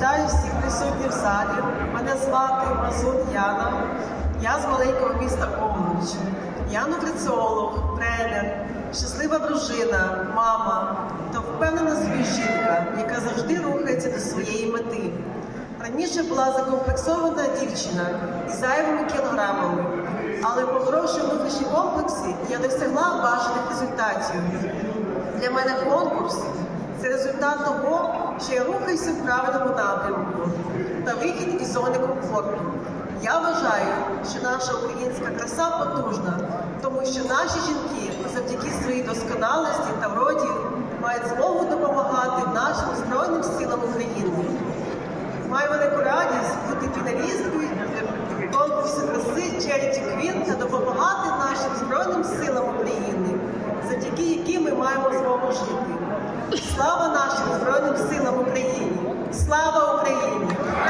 Вітаю всіх присутніх в залі. Мене звати Мазун Яна. Я з маленького міста Овруч. Я нутриціолог, тренер, щаслива дружина, мама та впевнена собі жінка, яка завжди рухається до своєї мети. Раніше була закомплексована дівчина із зайвими кілограмами, але поборовши внутрішні комплекси, я досягла бажаних результатів. Для мене конкурс це результат того, чи рухайся в правильному напрямку та вихід із зони комфорту. Я вважаю, що наша українська краса потужна, тому що наші жінки завдяки своїй досконалості та вроді мають змогу допомагати нашим збройним силам України. Маю велику радість бути фіналісткою конкурсу краси Черіті Квін та допомагати нашим збройним силам України, завдяки яким ми маємо змогу жити. Слава нашим збройним силам! Slow